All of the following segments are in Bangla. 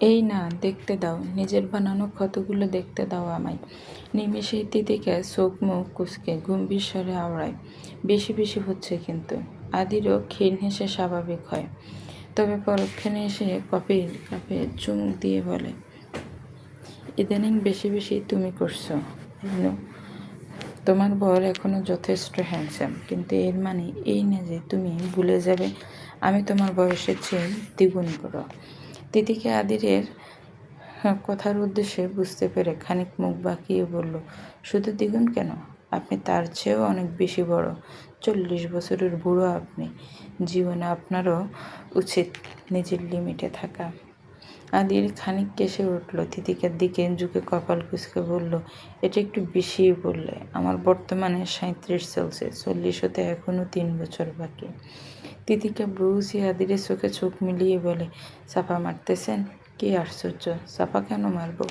এই না, দেখতে দাও। নিজের বানানো ক্ষতগুলো দেখতে দাও আমায়। নিমেষেই তিতিকে চোখ মুখ কুচকে গম্ভীর স্বরে আওড়ায়। বেশি বেশি হচ্ছে কিন্তু। আদিরও ক্ষীণ হেসে স্বাভাবিক হয়। তবে পরক্ষণে এসে কপির কাপে চুমুক দিয়ে বলে, ইদানিং বেশি বেশি তুমি করছ তোমার বর এখনও যথেষ্ট হ্যান্ডসাম কিন্তু এর মানে এই না যে তুমি ভুলে যাবে। আমি তোমার বয়সের চেয়ে দ্বিগুণ বড়। তিতিকে আদিরের হ্যাঁ, কথার উদ্দেশ্যে বুঝতে পেরে খানিক মুখ বাঁকিয়ে বলল শুধু দ্বিগুণ কেন? আপনি তার চেয়েও অনেক বেশি বড়। চল্লিশ বছরের বুড়ো আপনি। জীবনে আপনারও উচিত নিজের লিমিটে থাকা। আদির খানিক কেসে উঠল তিতিকার দিকে ঝুঁকে কপাল কুচকে বলল এটা একটু বেশি বললে। আমার বর্তমানে সাঁত্রিশ চলছে চল্লিশ হতে এখনও তিন বছর বাকি। তিতিকা ব্রুজি আদিরের চোখে চোখ মিলিয়ে বলে, চাপা মারতেছেন? কি আশ্চর্য, চাপা কেন মারবো?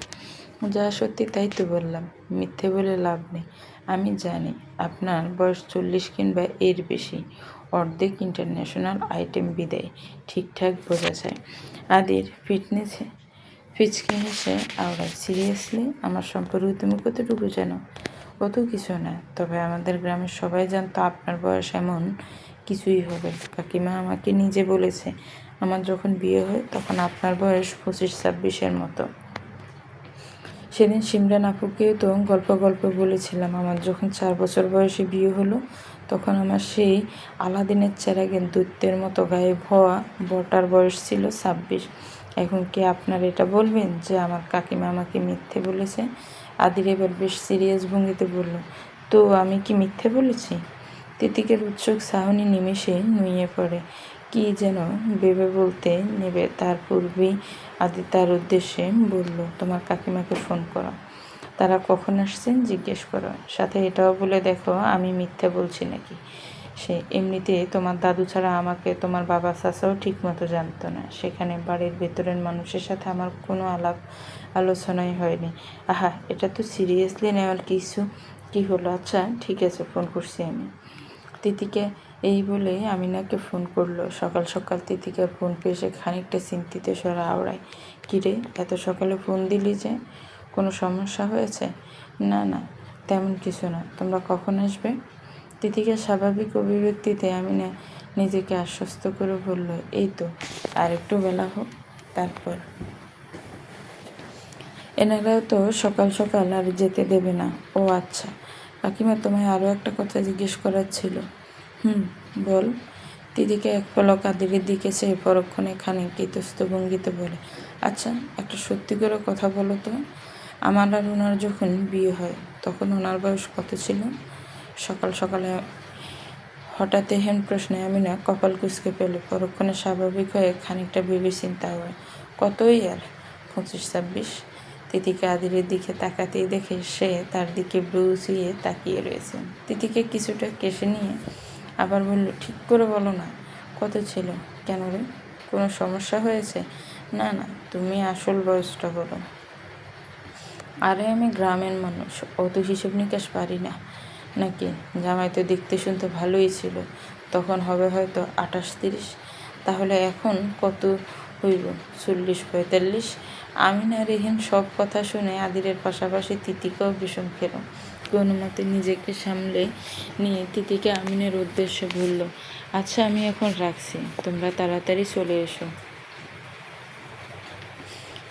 যা সত্যি তাই তো বললাম, মিথ্যে বলে লাভ নেই। আমি জানি আপনার বয়স চল্লিশ কিংবা এর বেশি। অর্ধেক ইন্টারন্যাশনাল আইটেম বিদায়, ঠিকঠাক বোঝা যায়। আদির ফিটনেস, ফিচকে হেসে আওড়ায়, সিরিয়াসলি, আমার সম্পর্কে তুমি কতটুকু জানো? কত কিছু না, তবে আমাদের গ্রামের সবাই জানতো আপনার বয়স এমন কিছুই হবে কাকিমা আমাকে নিজে বলেছে, আমার যখন বিয়ে হয় তখন আপনার বয়স পঁচিশ ছাব্বিশের মতো। সেদিন সিমরান আপুকেও তো গল্প গল্প বলেছিলাম, আমার যখন চার বছর বয়সে বিয়ে হলো তখন আমার সেই আলাদিনের চেরাগের দৈত্যের মতো গায়েব হওয়া বটার বয়স ছিল ছাব্বিশ। এখন কি আপনার এটা বলবেন যে আমার কাকিমা আমাকে মিথ্যে বলেছে? আদির এবার বেশ সিরিয়াস ভঙ্গিতে বলল, তো আমি কি মিথ্যে বলেছি? তিতিকের উৎসুক সাহনি নিমেষে নুয়ে পড়ে। কি যেন ভেবে বলতে নেবে তার পূর্বেই আদি তার উদ্দেশ্যে বলল, তোমার কাকিমাকে ফোন করো। তারা কখন আসছেন জিজ্ঞেস করো। সাথে এটাও বলে দেখো, আমি মিথ্যে বলছি নাকি? সে এমনিতে তোমার দাদু ছাড়া আমাকে তোমার বাবা চাচাও ঠিক মতো জানতো না। সেখানে বাড়ির ভেতরের মানুষের সাথে আমার কোনো আলাপ আলোচনাই হয়নি। আহা, এটা তো সিরিয়াসলি নেওয়ার কিছু কি হলো? আচ্ছা ঠিক আছে, ফোন করছি আমি। তিতিকে এই বলে আমিনাকে ফোন করল। সকাল সকাল তিতিকে ফোন পেয়ে সে খানিকটা চিন্তিত স্বরে আওড়ায় কিরে এত সকালে ফোন দিলি যে? কোনো সমস্যা হয়েছে? না না, তেমন কিছু না। তোমরা কখন আসবে? তিতিকে স্বাভাবিক অভিব্যক্তিতে আমিনা নিজেকে আশ্বস্ত করে বলল, এই তো, আর একটু বেলা হোক, তারপর। এনারাও তো সকাল সকাল আর যেতে দেবে না। ও আচ্ছা কাকিমা তোমায় আরও একটা কথা জিজ্ঞেস করার ছিল। হুম, বল। দিদিকে এক পলক আদিরের দিকে চেয়ে পরক্ষণে খানিক ইতস্ত ভঙ্গিতে বলে আচ্ছা একটা সত্যি করে কথা বলো তো। আমার আর ওনার যখন বিয়ে হয়, তখন ওনার বয়স কত ছিল? সকাল সকালে হঠাৎ এহেন প্রশ্নে আমি না কপাল কুচকে পেলে। পরক্ষণে স্বাভাবিক হয়ে খানিকটা ভেবে চিন্তা হয় কতই আর? পঁচিশ, ছাব্বিশ? তিতিকে আদিরের দিকে তাকাতেই দেখে সে তার দিকে ব্রুচিয়ে তাকিয়ে রয়েছে। তিতিকে কিছুটা কেশে নিয়ে আবার বলল, ঠিক করে বলো না, কত ছিল? কেন রে? কোনো সমস্যা হয়েছে? না না, তুমি আসল বয়সটা বলো। আরে, আমি গ্রামের মানুষ, অত হিসেব নিকাশ পারি না। নাকি? জামাই তো দেখতে শুনতে ভালোই ছিল, তখন হবে হয়তো আঠাশ তিরিশ। তাহলে এখন কত হইব, চল্লিশ পঁয়তাল্লিশ। আমিনা রেহেন সব কথা শুনে আদিরের পাশাপাশি তিতিকেও বিষম খেল। কোনো মতে নিজেকে সামলে নিয়ে তিতিকে আমিনের উদ্দেশ্যে বলল আচ্ছা আমি এখন রাখছি। তোমরা তাড়াতাড়ি চলে এসো।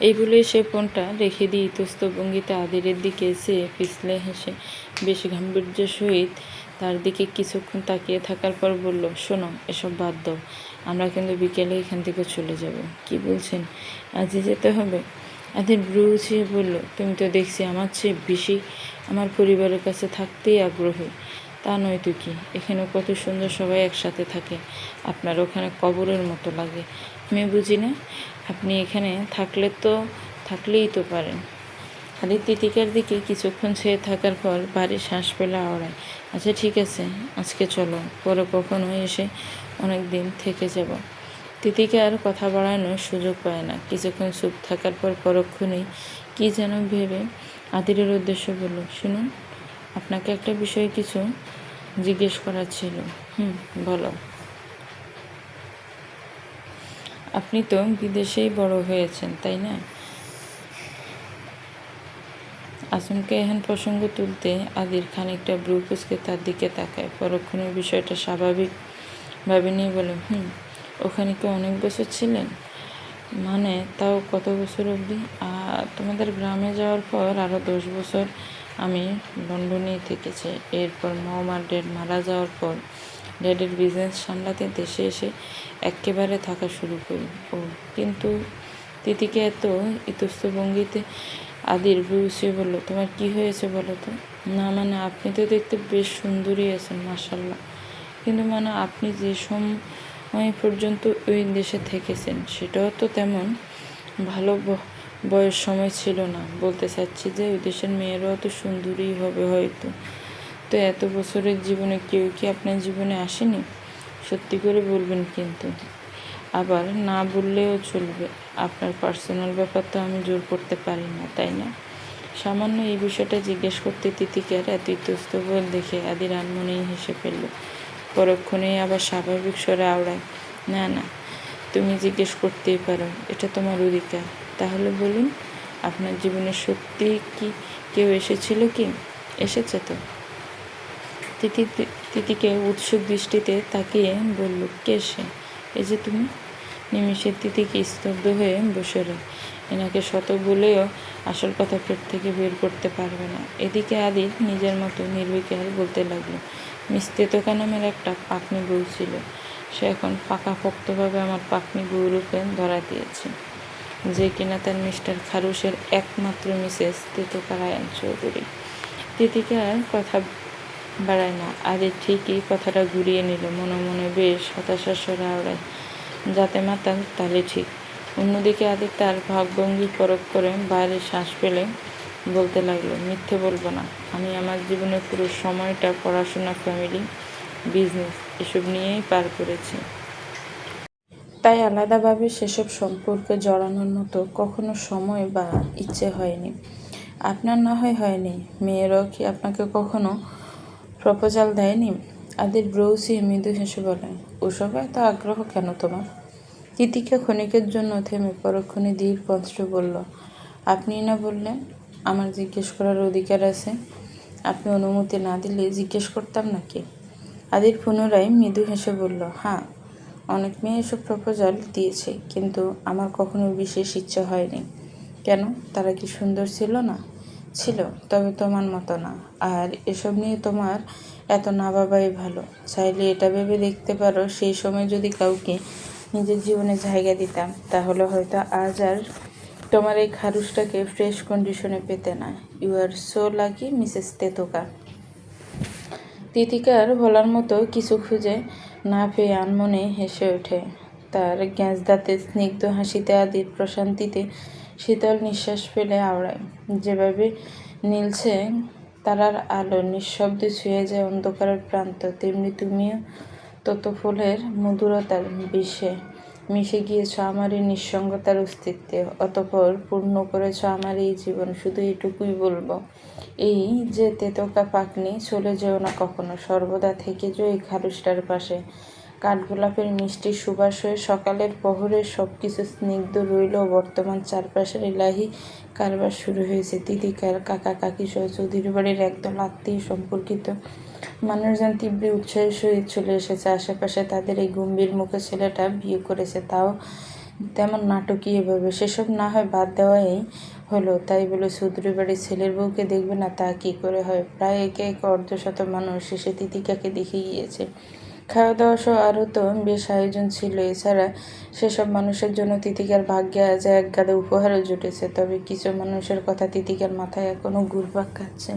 এই বলে সে ফোনটা রেখে দিয়ে ইতস্ত ভঙ্গিতে আদিরের দিকে এসে পিছলে হেসে বেশ গাম্ভীর্যের সহিত তার দিকে কিছুক্ষণ তাকিয়ে থাকার পর বলল, শোনো, এসব বাদ দাও। আমরা কিন্তু বিকেলে এখান থেকে চলে যাব। কি বলছেন? আজই যেতে হবে? আদির ব্রু উছিয়ে বলল, তুমি তো দেখছি আমার চেয়ে বেশি আমার পরিবারের কাছে থাকতেই আগ্রহী। তা নয় তো কি? এখানে কত সুন্দর সবাই একসাথে থাকে। আপনার ওখানে কবরের মতো লাগে। আমি বুঝি না? আপনি এখানে থাকলে তো, থাকলেই তো পারেন। খালি তিতিকার দিকে কিছুক্ষণ ছেয়ে থাকার পর বাড়ির শ্বাস পেলে আওড়ায়। আচ্ছা ঠিক আছে, আজকে চলো। পরে কখনো এসে অনেক দিন থেকে যাব। তিতিকে আর কথা বাড়ানোর সুযোগ পায় না। কিছুক্ষণ চুপ থাকার পর পরক্ষণেই কী যেন ভেবে আদিরের উদ্দেশ্য বলল, শুনুন, আপনাকে একটা বিষয়ে কিছু জিজ্ঞেস করার ছিল। হুম, বলো। আপনি তো বিদেশেই বড় হয়েছেন, তাই না? আসমকে এখন প্রসঙ্গ তুলতে আদির খানিকটা ব্রু কুচকে তার দিকে তাকায়। পরক্ষণে বিষয়টা স্বাভাবিকভাবে নিয়ে বলে, হুম, ওখানে কি অনেক বছর ছিলেন? মানে তাও কত বছর অবধি? তোমাদের গ্রামে যাওয়ার পর আরও দশ বছর আমি লন্ডনেই থেকেছি। এরপর মম আর ড্যাড মারা যাওয়ার পর ড্যাডের বিজনেস সামলাতে দেশে এসে একেবারে থাকা শুরু করি। ও, কিন্তু তিতিকে এত ইতস্ত ভঙ্গিতে আদির বুঝিয়ে বলল তোমার কি হয়েছে বলো তো? না মানে আপনি তো দেখতে বেশ সুন্দরী আছেন মাসাল্লাহ কিন্তু মানে আপনি যে সময় পর্যন্ত ওই দেশে থেকেছেন, সেটাও তো তেমন ভালো বয়স সময় ছিল না। বলতে চাচ্ছি যে ওই দেশের মেয়েরাও তো সুন্দরী হবে হয়তো। তো এত বছরের জীবনে কেউ কি আপনার জীবনে আসেনি? সত্যি করে বলবেন কিন্তু। আবার না বললেও চলবে। আপনার পার্সোনাল ব্যাপার তো আমি জোর করতে পারি না, তাই না? সামান্য এই বিষয়টা জিজ্ঞেস করতে তিতিকে আর এত ইতস্তবল দেখে আদির আনমনেই হেসে ফেলল। পরক্ষণেই আবার স্বাভাবিক স্বরে আওড়ায়, না না, তুমি জিজ্ঞেস করতেই পারো, এটা তোমার অধিকার। তাহলে বলুন, আপনার জীবনে সত্যি কি কেউ এসেছিল কি? এসেছে তো? তিতি, তিতিকে উৎসুক দৃষ্টিতে তাকিয়ে বলল, কে সে? এই যে তুমি নিমিষের তিতিকে স্তব্ধ হয়ে বসে রয়। এনাকে শত বলেও আসল কথা পেট থেকে বের করতে পারবে না। এদিকে আদির নিজের মতো নির্বিকার বলতে লাগল মিস তেতকা নামের একটা পাকনি বউ ছিল? সে এখন পাকা পোক্তভাবে আমার পাকনি বউরূপে ধরা দিয়েছে। যে কিনা তার মিস্টার খারুসের একমাত্র মিসেস তেতকা রায়ন চৌধুরী তিতিকার কথা বাড়ায় না। আরে ঠিকই কথাটা ঘুরিয়ে নিল। মনে মনে বেশ হতাশার স্বরে আওড়ায় যাতে মাতাল, তাহলে ঠিক। অন্যদিকে আদি তার ভাবভঙ্গি পরখ করে বাইরে শ্বাস পেলে বলতে লাগল, মিথ্যে বলব না। আমি আমার জীবনে পুরো সময়টা পড়াশোনা, ফ্যামিলি, বিজনেস এসব নিয়েই পার করেছি। তাই আলাদাভাবে সেসব সম্পর্কে জড়ানোর মতো কখনো সময় বা ইচ্ছে হয়নি। আপনার না হয় হয়নি। মেয়েরাও কি আপনাকে কখনো প্রপোজাল দেয়নি। আদির ব্রৌসি মৃদু হেসে বলে, ওসব এত আগ্রহ কেন তোমার? তিতিকা ক্ষণিকের জন্য থেমে পরক্ষণে ধীর কণ্ঠ বলল, আপনি না বললেন আমার জিজ্ঞেস করার অধিকার আছে? আপনি অনুমতি না দিলে জিজ্ঞেস করতাম নাকি? আদির পুনরায় মৃদু হেসে বলল হ্যাঁ অনেক মেয়ে এসব প্রপোজাল দিয়েছে, কিন্তু আমার কখনো বিশেষ ইচ্ছে হয়নি। কেন? তারা কি সুন্দর ছিল না? ছিল, তবে তোমার মতো না। আর এসব নিয়ে তোমার এত না বাবাই ভালো। চাইলে এটা ভেবে দেখতে পারো, সেই সময় যদি কাউকে নিজের জীবনে জায়গা দিতাম, তাহলে হয়তো আজ আর তোমার এই খারুসটাকে ফ্রেশ কন্ডিশনে পেতে না। You are so lucky mrs তেতোকা। তিতিকার বলার মতো কিছু খুঁজে না পেয়ে আনমনে হেসে ওঠে। তার গ্যাস দাঁতে স্নিগ্ধ হাসিতে আদির প্রশান্তিতে শীতল নিঃশ্বাস ফেলে আওড়ায়। যেভাবে নীলছে তারার আলো, নিঃশব্দে ছুঁয়ে যায় অন্ধকারের প্রান্ত, তেমনি তুমিও তত ফুলের মধুরতার বিষে মিশে গিয়েছ আমার এই নিঃসঙ্গতার অস্তিত্বে, অতপর পূর্ণ করেছ আমার এই জীবন, শুধু এটুকুই বলব। এই যে তেতকা পাকনি চলে যেও না কখনো, সর্বদা থেকে যে এই খারুসটার পাশে। কাঠগোলাপের মিষ্টি সুবাস হয়ে সকালের প্রহরে সব কিছু স্নিগ্ধ রইল। বর্তমান চারপাশের এলাহি কারবার শুরু হয়েছে। তিতিকার কাকা কাকি সহ চৌধুরী বাড়ির একদল আত্মীয় সম্পর্কিত মানুষজন তীব্র উৎসাহের সহিত চলে এসেছে। আশেপাশে তাদের এই গম্ভীর মুখে ছেলেটা বিয়ে করেছে। তাও তেমন নাটকীয়ভাবে সেসব না হয় বাদ দেওয়াই হলো। তাই বলে চৌধুরী বাড়ির ছেলের বউকে দেখবে না, তা কী করে হয়? প্রায় একে একে অর্ধশত মানুষ শেষে তিতিকাকে দেখে গিয়েছে। খাওয়া দাওয়া সহ আরও তো বেশ আয়োজন ছিল। এছাড়া সেসব মানুষের জন্য তিতিকার ভাগ্যে আজ এক গাদা উপহারও জুটেছে। তবে কিছু মানুষের কথা তিতিকার মাথায় এখনও ঘুরপাক খাচ্ছে।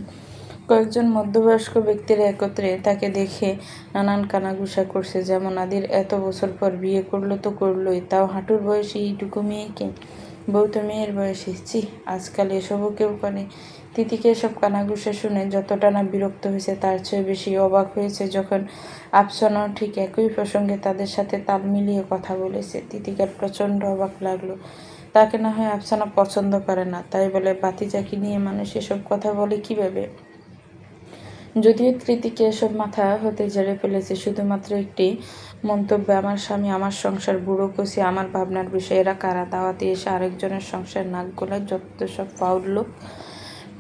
কয়েকজন মধ্যবয়স্ক ব্যক্তির একত্রে তাকে দেখে নানান কানাঘুষা করছে। যেমন, আদির এত বছর পর বিয়ে করল তো করলোই, তাও হাঁটুর বয়সে এইটুকু মেয়েকে? বউ তো মেয়ের বয়সে। ছি, আজকাল এসবও কেউ করে। তিতিকে এসব কানাঘুষা শুনে যতটা না বিরক্ত হয়েছে, তার চেয়ে বেশি অবাক হয়েছে যখন আফসানাও ঠিক একই প্রসঙ্গে তাদের সাথে তাল মিলিয়ে কথা বলেছে। তিতিকার প্রচণ্ড অবাক লাগল। তাকে না হয় আফসানা পছন্দ করে না, তাই বলে বাতি বাতিজাকি নিয়ে মানুষ এসব কথা বলে কীভাবে? যদিও কৃতিকে এসব মাথা হতে ঝেড়ে ফেলেছে, শুধুমাত্র একটি মন্তব্য, আমার স্বামী, আমার সংসার, বুড়ো কষি, আমার ভাবনার বিষয়, এরা কারা? দাওয়াতে এসে আরেকজনের সংসার নাক গোলায় যত সব ফাউল লোক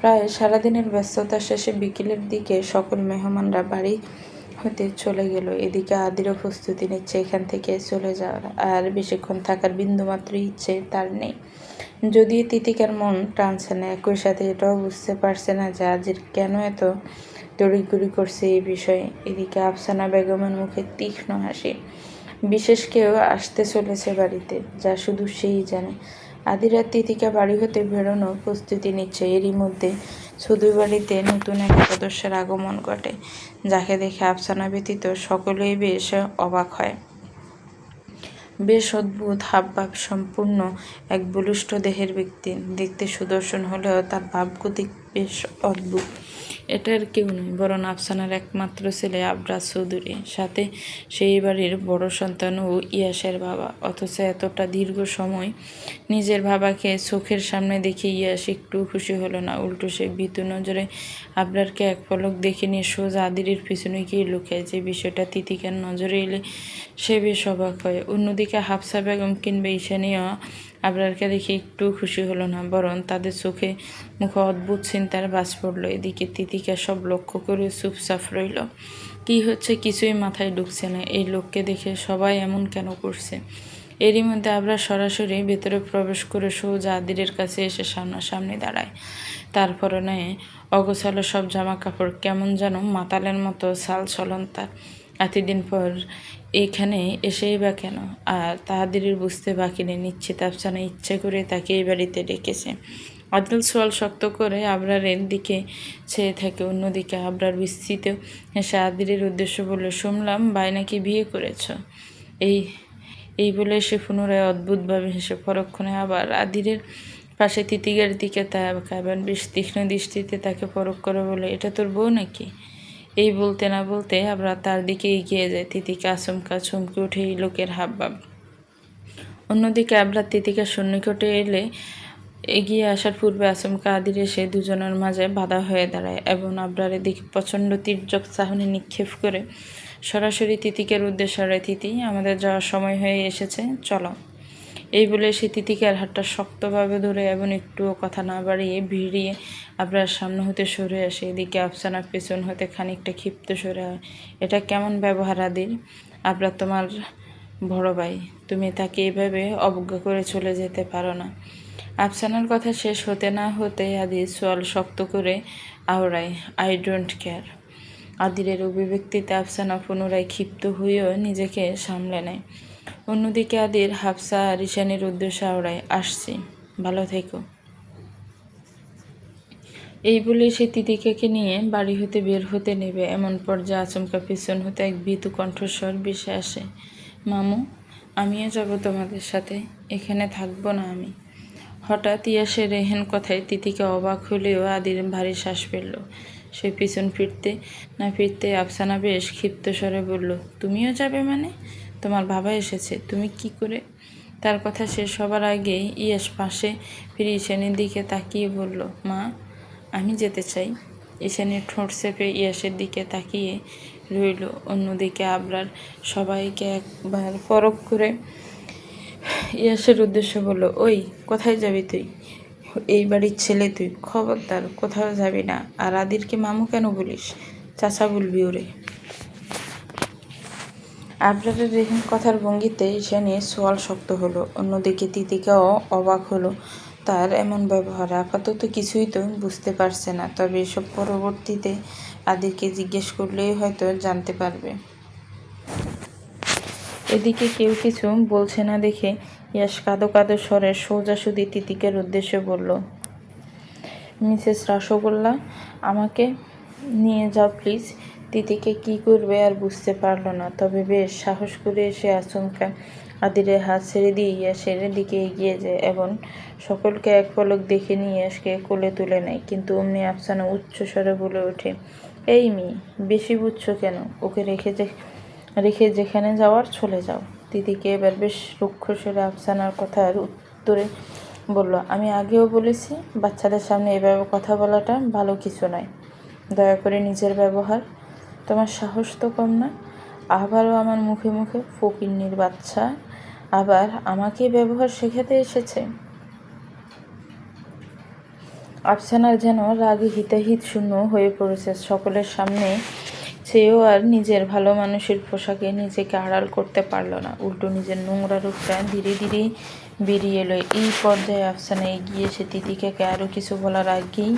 প্রায় সারাদিনের ব্যস্ততা শেষে বিকেলের দিকে সকল মেহমানরা বাড়ি হতে চলে গেল। এদিকে আদিরও প্রস্তুতি নিচ্ছে এখান থেকে চলে যাওয়ার, আর বেশিক্ষণ থাকার বিন্দুমাত্র ইচ্ছে তার নেই। যদিও তিতিকার মন টানছে না, একই সাথে এটাও বুঝতে পারছে না যে আজির কেন এত তড়িঘড়ি করছে এই বিষয়ে। এদিকে আফসানা বেগমের মুখে তীক্ষ্ণ হাসি। বিশেষ কেউ আসতে চলেছে বাড়িতে, যা শুধু সেই জানে। আদিরাত তিথিকা বাড়ি হতে বেরোনো প্রস্তুতি নিচ্ছে এরই মধ্যে সুদুর বাড়িতে নতুন এক সদস্যের আগমন ঘটে, যাকে দেখে আফসানা ব্যতীত সকলেই বেশ অবাক হয়। বেশ অদ্ভুত, হাবভাব সম্পূর্ণ এক বলিষ্ঠ দেহের ব্যক্তি। দেখতে সুদর্শন হলেও তার ভাবগতিক বেশ অদ্ভুত। এটার কেউ নয়, বরং আফসানার একমাত্র ছেলে আবরাজ চৌধুরী। সাথে সেই বাড়ির বড় সন্তান ও ইয়াসের বাবা। অথচ এতটা দীর্ঘ সময় নিজের বাবাকে চোখের সামনে দেখে ইয়াস একটু খুশি হলো না। উল্টো সে ভীতু নজরে আবরারকে এক পলক দেখে নিয়ে সোজা আদিরের পিছনে গিয়ে লুকায় যে বিষয়টা তিতিকার নজরে এলে সে বেশ অবাক হয়। অন্যদিকে হাফসা বেগম কিংবা ঈশানীয় আবরারকে দেখে একটু খুশি হলো না, বরং তাদের চোখে মুখে অদ্ভুত চিন্তার বাজ পড়ল। এদিকে তিতিকা সব লক্ষ্য করে চুপচাপ রইল। কি হচ্ছে কিছুই মাথায় ঢুকছে না। এই লোককে দেখে সবাই এমন কেন করছে? এরই মধ্যে আমরা সরাসরি ভেতরে প্রবেশ করে সোজা আদিরের কাছে এসে সামনাসামনি দাঁড়ায়। তারপরে নয়, অগোছালো সব জামা কাপড় কেমন যেন মাতালের মতো সাল চলন তার। এতদিন পর এইখানে এসেই বা কেন? আর তাহাদের বুঝতে বাকি নেই নিচ্ছে আফসানা ইচ্ছে করে তাকে এই বাড়িতে ডেকেছে। আদল সোয়াল শক্ত করে আবরারের দিকে চেয়ে থাকে, অন্যদিকে আবরার বিস্তৃত এসে আদিরের উদ্দেশ্য বলে শুনলাম বাই নাকি বিয়ে করেছ? এই এই বলে সে পুনরায় অদ্ভুতভাবে হেসে পরক্ষণে আবার আদিরের পাশে তিতিকার দিকে তাকাবেন বেশ তীক্ষ্ণ দৃষ্টিতে তাকে পরক করে বলে, এটা তোর বউ নাকি? এই বলতে না বলতে আমরা তার দিকে এগিয়ে যাই। তিতিকা আচমকা চমকে উঠে এই লোকের হাবভাব। অন্যদিকে আবরা তিতিকা সন্নিকটে এলে এগিয়ে আসার পূর্বে আচমকা আদির এসে দুজনের মাঝে বাধা হয়ে দাঁড়ায় এবং আবরারের দিকে প্রচণ্ড তীর্যক চাহনি নিক্ষেপ করে সরাসরি তিতিকের উদ্দেশ্যে তিতি, আমাদের যাওয়ার সময় হয়ে এসেছে, চলো। এই বলে সে তিতিকার হাতটা শক্তভাবে ধরে এবং একটুও কথা না বাড়িয়ে ভিড়িয়ে আপনার সামনে হতে সরে আসে। এদিকে আফসানার পেছন হতে খানিকটা ক্ষিপ্ত সরে হয় এটা কেমন ব্যবহার আদির আপনার তোমার বড় ভাই, তুমি তাকে এইভাবে অবজ্ঞা করে চলে যেতে পারো না। আফসানার কথা শেষ হতে না হতে আদি সোয়াল শক্ত করে আওড়ায় আই ডোন্ট কেয়ার আদিরের অভিব্যক্তিতে আফসানা পুনরায় ক্ষিপ্ত হয়েও নিজেকে সামলে নেয়। অন্যদিকে আদির হাফসা আর উদ্দেশ্যে আওড়ায়, আসছি, ভালো থেকো। এই বলে সে তিতিকাকে নিয়ে বাড়ি হতে বের হতে নেবে। এমন পর্যায়ে আচমকা পিছন হতে এক ভীতু কণ্ঠস্বর ভেসে আসে, মামু, আমিও যাব তোমাদের সাথে, এখানে থাকব না আমি। হঠাৎ ইয়াসের রেহেন কথায় তিতিকে অবাক হলেও আদির ভারী শ্বাস ফেলল। সে পিছন ফিরতে না ফিরতে আফসানা বেশ ক্ষিপ্ত স্বরে বলল, তুমিও যাবে মানে? তোমার বাবা এসেছে, তুমি কি করে? তার কথা শেষ হবার আগে ইয়াস পাশে ফিরে ঈশানের দিকে তাকিয়ে বলল, মা, আমি যেতে চাই। ঈশানের ঠোঁট চেপে ইয়াসের দিকে তাকিয়ে রইল। অন্যদিকে আবরার সবাইকে একবার পরক করে ইয়াসের উদ্দেশ্য বলল, ওই, কোথায় যাবি তুই? এই বাড়ির ছেলে তুই, খবরদার, কোথাও যাবি না। আর আদিরকে মামু কেন বলিস? চাচা বলবি ওরে। আবরারের রেহিম কথার ভঙ্গিতে নিয়ে সোয়াল শক্ত হলো। অন্যদিকে তিতিকাও অবাক হলো। তার এমন ব্যবহার আপাতত কিছুই তো বুঝতে পারছে না, তবে এসব পরবর্তীতে আদিকে জিজ্ঞেস করলেই হয়তো জানতে পারবে। এদিকে কেউ কিছু বলছে না দেখে ইয়াস কাদো কাদো স্বরে সোজাসুদি তিতিকের উদ্দেশ্যে বলল, মিসেস রসগোল্লা, আমাকে নিয়ে যাও প্লিজ। তিতিকে কি করবে আর বুঝতে পারল না। তবে বেশ সাহস করে এসে আচমকা আদিরের হাত ছেড়ে দিয়ে ইয়াসের দিকে এগিয়ে যায় এবং সকলকে এক পলক দেখে নিয়ে ইয়াসকে কোলে তুলে নেয়। কিন্তু অমনি আফসানা উচ্চ স্বরে বলে ওঠে, এই মেয়ে, বেশি বুঝছ কেন? ওকে রেখে যে, রেখে যেখানে যাওয়ার চলে যাও। দিদিকে এবার বেশ রুক্ষ স্বরে আফসানার কথার উত্তরে বলল, আমি আগেও বলেছি, বাচ্চাদের সামনে এভাবে কথা বলাটা ভালো কিছু নয়। দয়া করে নিজের ব্যবহার তোমার সাহস তো কম না। আবারও আমার মুখে মুখে ফকিন্নির বাচ্চা। আবার আমাকে ব্যবহার শেখাতে এসেছে। আফসানার যেন রাগে হিতাহিত শূন্য হয়ে পড়েছে সকলের সামনে। সেও আর নিজের ভালো মানুষের পোশাকে নিজেকে আড়াল করতে পারল না। উল্টো নিজের নোংরা রূপটা ধীরে ধীরে বেরিয়ে এলো। এই পর্যায়ে আফসানা এগিয়ে এসে তিতিকাকে আরও কিছু বলার আগেই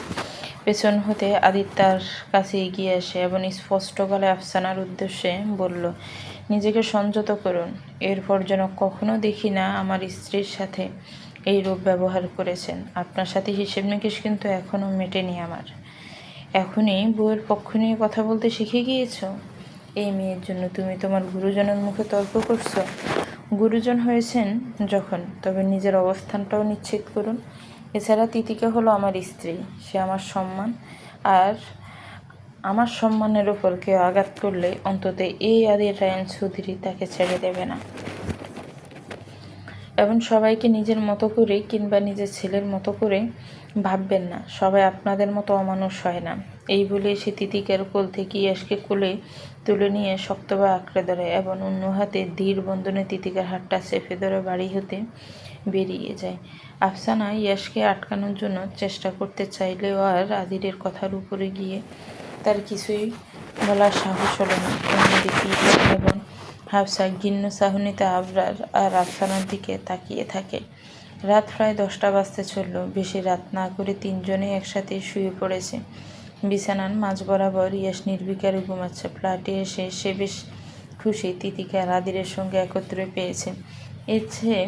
পেছন হতে আদিত্যার কাছে এগিয়ে আসে এবং স্পষ্ট গলায় আফসানার উদ্দেশ্যে বলল, নিজেকে সংযত করুন। এরপর যেন কখনো দেখি না আমার স্ত্রীর সাথে এই রূপ ব্যবহার করেছেন। আপনার সাথে হিসেব নিকেশ কিন্তু এখনও মেটেনি আমার। এখনই বউয়ের পক্ষ নিয়ে কথা বলতে শিখে গিয়েছ? এই মেয়ের জন্য তুমি তোমার গুরুজনের মুখে তর্ক করছ? গুরুজন হয়েছেন যখন, তবে নিজের অবস্থানটাও নিশ্চিত করুন। এছাড়া তিতিকা হলো আমার স্ত্রী। সে আমার সম্মান। আর আমার সম্মানের ওপর কেউ আঘাত করলে অন্তত এই আদি রায়ন চৌধুরী তাকে ছেড়ে দেবে না। এবং সবাইকে নিজের মতো করে কিংবা নিজের ছেলের মতো করে ভাববেন না। সবাই আপনাদের মতো অমানুষ হয় না। এই বলে সে তিতিকার কোল থেকে ইয়াসকে কোলে তুলে নিয়ে শক্তভাবে আঁকড়ে ধরে এবং অন্য হাতে ধীর বন্ধনে তিতিকার হাতটা চেপে ধরে বাড়ি হতে বেরিয়ে যায়। আফসানা ইয়াসকে আটকানোর জন্য চেষ্টা করতে চাইলেও আর আদিরের কথার উপরে গিয়ে তার কিছুই বলার সাহস হলো না। অন্যদিকে এবং হাফসা গিন্ন সাহনিতে আবরার আর আফসানার দিকে তাকিয়ে থাকে। রাত প্রায় দশটা বাজতে চলল। বেশি রাত না করে তিনজনে একসাথে শুয়ে পড়েছে। বিছানার মাঝ বরাবর ইয়াস নির্বিকারে ঘুমাচ্ছে। ফ্ল্যাটে এসে সে বেশ খুশি। তিতিকা আর আদিরের সঙ্গে একত্রে পেয়েছে। এর চেয়ে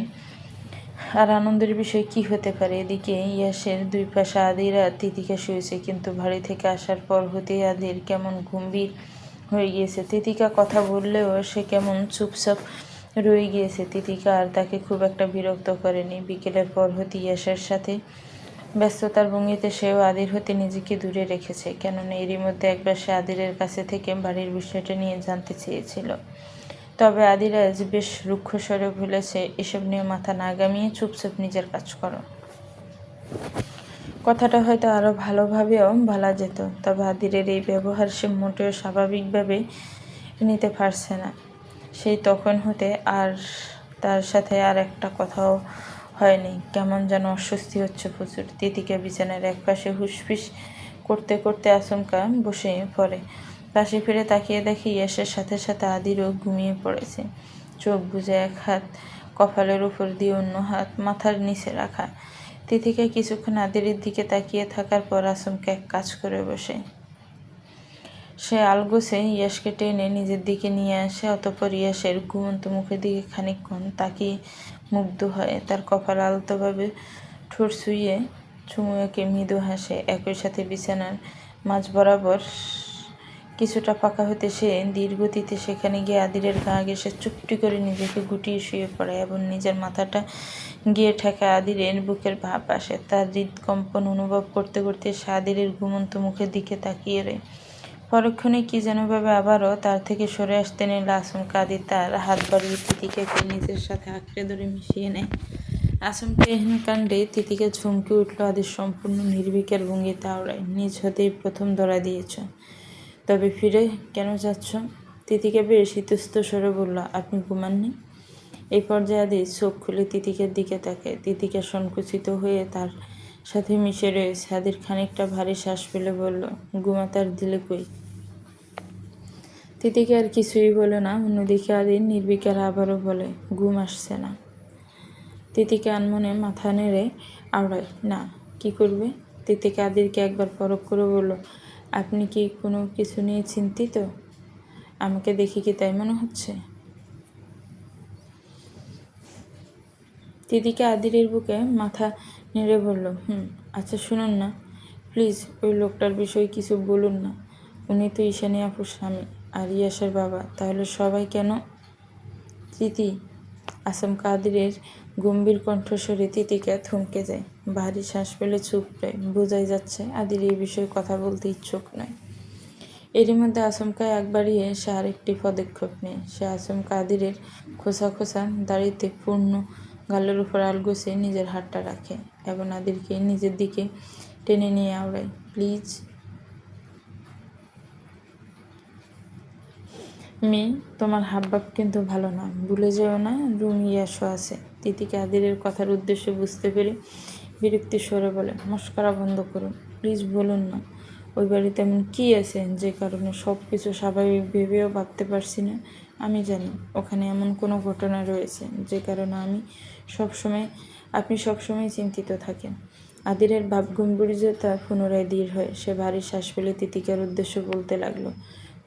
আর আনন্দের বিষয় কি হতে পারে? এদিকে ইয়াসের দুই পাশে আদির আর তিতিকা শুয়েছে, কিন্তু বাড়ি থেকে আসার পর হতেই আদির কেমন গম্ভীর হয়ে গিয়েছে। তিতিকা কথা বললেও সে কেমন চুপচাপ রয়ে গিয়েছে। তিতিকা আর তাকে খুব একটা বিরক্ত করেনি। বিকেলের পর হতে ইয়াসের সাথে ব্যস্ততার ভঙ্গিতে সেও আদির হতে নিজেকে দূরে রেখেছে, কেননা এরই মধ্যে একবার সে আদিরের কাছে থেকে বাড়ির বিষয়টা নিয়ে জানতে চেয়েছিল। তবে আদিরাজ বেশ রুক্ষস্বরে ভুলেছে এসব নিয়ে মাথা না গামিয়ে চুপচুপ নিজের কাজ করো। কথাটা হয়তো আরও ভালোভাবেও বলা যেত, তবে আদিরের এই ব্যবহার সে মোটেও স্বাভাবিকভাবে নিতে পারছে না। সেই তখন হতে আর তার সাথে আর একটা কথাও হয়নি, কেমন যেন অস্বস্তি হচ্ছে প্রচুর। তিতিকে বিছানার এক পাশে হুসফিস করতে করতে আচমকা বসে পড়ে। পাশে ফিরে তাকিয়ে দেখি ইয়াসের সাথে সাথে আদিরও ঘুমিয়ে পড়েছে। চোখ বুঝে এক হাত কপালের উপর দিয়ে অন্য হাত মাথার নিচে রাখা। তিথিকা কিছুক্ষণ আদিরের দিকে তাকিয়ে থাকার পর আসমকে এক কাজ করে বসে। সে আলগোসে ইয়াসকে টেনে নিজের দিকে নিয়ে আসে, অতপর ইয়াসের ঘুমন্ত মুখের দিকে খানিকক্ষণ তাকিয়ে মুগ্ধ হয়। তার কপাল আলতোভাবে ঠোঁট শুইয়ে চুমুয়াকে মৃদু হাসে। একই সাথে বিছানার মাঝ বরাবর কিছুটা ফাঁকা হতে সে ধীরগতিতে সেখানে গিয়ে আদিরের গা ঘেসে চুপটি করে নিজেকে গুটিয়ে শুয়ে পড়ে এবং নিজের মাথাটা গিয়ে ঠেকা আদিরের বুকের ভাব আসে। তার হৃদকম্পন অনুভব করতে করতে সে আদিরের ঘুমন্ত মুখের দিকে তাকিয়ে রয়ে। পরক্ষণে কি যেনভাবে আবারও তার থেকে সরে আসতে নিল আসম আদি তার হাত বাড়িয়ে তিতিকাকে নিজের সাথে আঁকড়ে ধরে মিশিয়ে নেয়। আসমকে এহেন কাণ্ডে তিতিকা ঝুমকে উঠল আদির সম্পূর্ণ নির্বিকার ভঙ্গিতে আওড়ায়। নিজ হতেই প্রথম ধরা দিয়েছ। তবে ফিরে কেন যাচ্ছ? তিতিকে বেশ ইতস্ত সরে বলল, আপনি ঘুমাননি? এই পর্যায়ে আদি চোখ খুলে তিতিকের দিকে তাকে তিতিকা সংকুচিত হয়ে তার সাথে মিশে রয়েছে। আদির খানিকটা ভারী শ্বাস ফেলে বলল, ঘুমাতার দিলে কই? তিতিকে আর কিছুই বলে না। অন্যদিকে আদি নির্বিকার আবারও বলে, ঘুম আসছে না। তিতিকে আনমনে মাথা নেড়ে আওড়ায়, না, কি করবে? তিতিকে আদিরকে একবার পরক করে বলল আপনি কি কোনো কিছু নিয়ে চিন্তিত? আমাকে দেখি কি তাই মনে হচ্ছে? দিদিকে আদিরের বুকে মাথা নেড়ে বলল, হুম আচ্ছা শুনুন না। প্লিজ, ওই লোকটার বিষয়ে কিছু বলুন না। উনি তো ঈশানী আপুর স্বামী আর ইয়াসের বাবা। তাহলে সবাই কেন? তিতি আসাম কাদিরের গম্ভীর কণ্ঠস্বরে তিতিকে থমকে যায়। ভারী শ্বাস ফেলে চুপ রয় বোঝাই যাচ্ছে আদির এই বিষয়ে কথা বলতে ইচ্ছুক নয়। এরই মধ্যে আসমকা একবারই সে আরেকটি পদক্ষেপ নেয়। সে আসমকা আদিরের খোসা খোসা দাড়িতে পূর্ণ গালের উপর আলগোসে নিজের হাতটা রাখে এবং আদিরকে নিজের দিকে টেনে নিয়ে আওড়ায়। প্লিজ মেয়ে তোমার হাবভাব কিন্তু ভালো না ভুলে যেও না, রুম ইয়াসও আছে। তিতিকে আদিরের কথার উদ্দেশ্য বুঝতে পেরে বিরক্তি স্বরে বলে, মস্করা বন্ধ করুন প্লিজ বলুন না। ওই বাড়িতে এমন কী আছে যে কারণে সব কিছু স্বাভাবিক ভেবেও ভাবতে পারছি না? আমি জানি, ওখানে এমন কোনো ঘটনা রয়েছে যে কারণে আমি সবসময়, আপনি সবসময় চিন্তিত থাকেন। আদিরের ভাবগম্ভীর্যতা পুনরায় দৃঢ় হয় সে ভারী শ্বাস ফেলে তিতিকার উদ্দেশ্য বলতে লাগল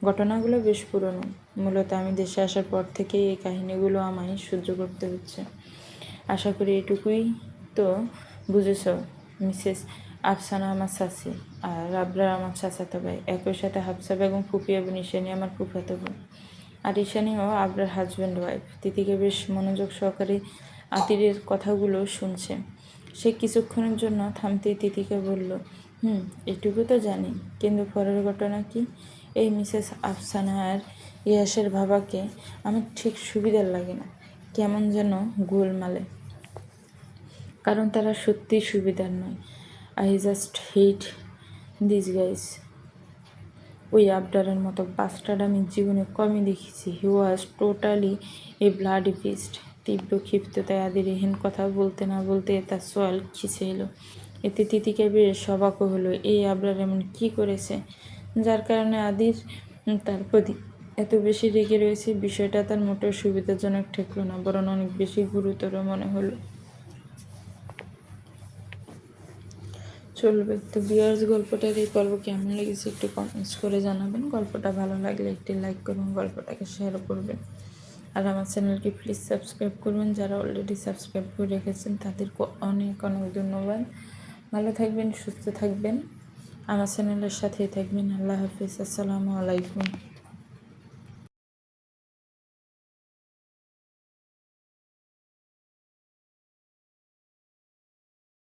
ঘটনাগুলো বেশ পুরনো। মূলত আমি দেশে আসার পর থেকেই এই কাহিনীগুলো আমায় সহ্য করতে হচ্ছে। আশা করি এটুকুই তো বুঝেছ, মিসেস আফসানা আমার শাশি আর রাবরা আমার চাচাতো ভাই। একই সাথে হাফসা বেগম ফুপি এবং ঈশানি আমার ফুফাতো বোন। আর ঈশানিও আবরার হাজব্যান্ড ওয়াইফ তিতিকে বেশ মনোযোগ সহকারে আতিরের কথাগুলো শুনছে। সে কিছুক্ষণের জন্য থামতেই তিতিকে বলল, হুম, এটুকু তো জানি। কিন্তু পরের ঘটনা কি? এই মিসেস আফসানা আর ইয়াসের বাবাকে আমার ঠিক সুবিধার লাগে না। কেমন যেন গোলমালে। কারণ তারা সত্যিই সুবিধার নয়। I just hate this guys ওই আবডারের মতো বাস্টার্ড আমি জীবনে কমই দেখেছি। He was totally a bloody fist তীব্র ক্ষিপ্ততায় আদির এহেন কথা বলতে না বলতে তার সোয়াল খিসে এলো। এতে তিতিকে বেশ অবাকও হলো। এই আবরার এমন কি করেছে? যার কারণে আদির তার প্রতি এত বেশি রেগে রয়েছে, বিষয়টা তার মোটেও সুবিধাজনক ঠেকলো না, বরং অনেক বেশি গুরুতর মনে হলো। চলবে তো বিয়ার্স গল্পটার এই পর্ব কেমন লেগেছে একটু কমেন্টস করে জানাবেন। গল্পটা ভালো লাগলে একটি লাইক করুন, গল্পটাকে শেয়ার করবেন। আর আমার চ্যানেলটি প্লিজ সাবস্ক্রাইব করবেন যারা অলরেডি সাবস্ক্রাইব করে রেখেছেন, তাদেরকে অনেক অনেক ধন্যবাদ। ভালো থাকবেন, সুস্থ থাকবেন। আমার চ্যানেলের সাথেই থাকবেন। আল্লাহ হাফিজ। আসসালামু আলাইকুম।